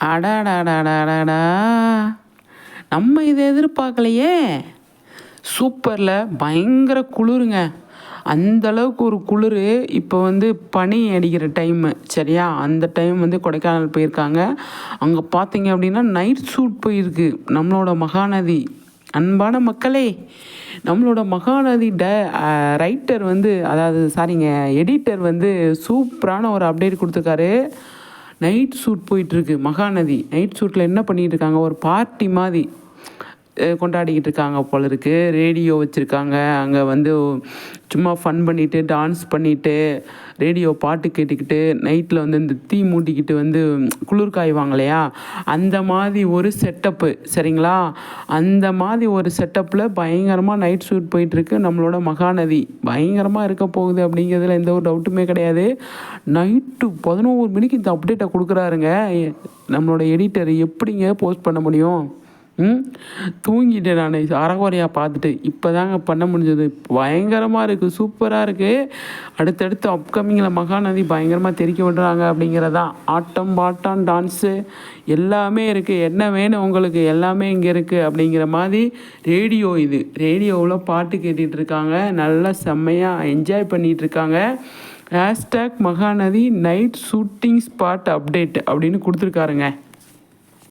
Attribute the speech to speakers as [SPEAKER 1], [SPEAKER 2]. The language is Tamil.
[SPEAKER 1] அடாடாடாடாடாடா நம்ம இதை எதிர்பார்க்கலையே. சூப்பரில் பயங்கர குளிருங்க. அந்த அளவுக்கு ஒரு குளிர் இப்போ வந்து பனி அடிக்கிற டைமு சரியா? அந்த டைம் வந்து கொடைக்கானல் போயிருக்காங்க. அங்கே பார்த்தீங்க அப்படின்னா நைட் சூட் போயிருக்கு. நம்மளோட மகாநதி. அன்பான மக்களே நம்மளோட மகாநதி ட ரைட்டர் வந்து அதாவது சாரிங்க எடிட்டர் வந்து சூப்பரான ஒரு அப்டேட் கொடுத்துருக்காரு. நைட் ஷூட் போயிட்டுருக்கு மகாநதி. நைட் ஷூட்டில் என்ன பண்ணிகிட்டு இருக்காங்க? ஒரு பார்ட்டி மாதிரி. கொண்டாடிக்கிட்டு இருக்காங்க போல இருக்கு ரேடியோ வச்சுருக்காங்க. அங்கே வந்து சும்மா ஃபன் பண்ணிவிட்டு டான்ஸ் பண்ணிவிட்டு ரேடியோ பாட்டு கேட்டுக்கிட்டு நைட்டில் வந்து இந்த தீ மூட்டிக்கிட்டு வந்து குளிர் காய்வாங்க இல்லையா அந்த மாதிரி ஒரு செட்டப்பு சரிங்களா? அந்த மாதிரி ஒரு செட்டப்பில் பயங்கரமாக நைட் ஷூட் போயிட்டுருக்கு நம்மளோட மகாநதி. பயங்கரமாக இருக்க போகுது அப்படிங்கிறதுல எந்த ஒரு டவுட்டுமே கிடையாது. நைட்டு பதினோரு மணிக்கு இந்த அப்டேட்டை கொடுக்குறாருங்க. நம்மளோட எடிட்டர் எப்படிங்க போஸ்ட் பண்ண முடியும்? தூங்கிட்டேன் நான். அறகுறையாக பார்த்துட்டு இப்போ தாங்க பண்ண முடிஞ்சது. பயங்கரமாக இருக்குது சூப்பராக இருக்குது அடுத்தடுத்து அப்கமிங்கில் மகாநதி பயங்கரமாக தெரிக்க விடுறாங்க அப்படிங்கிறதான் ஆட்டம் பாட்டம் டான்ஸு எல்லாமே இருக்குது என்ன வேணும் உங்களுக்கு? எல்லாமே இங்கே இருக்குது அப்படிங்கிற மாதிரி ரேடியோ இது. ரேடியோவில் பாட்டு கேட்டுகிட்டு இருக்காங்க நல்லா செம்மையாக என்ஜாய் பண்ணிகிட்டு இருக்காங்க hashtag Mahanadi night shooting spot update அப்படின்னு கொடுத்துருக்காருங்க.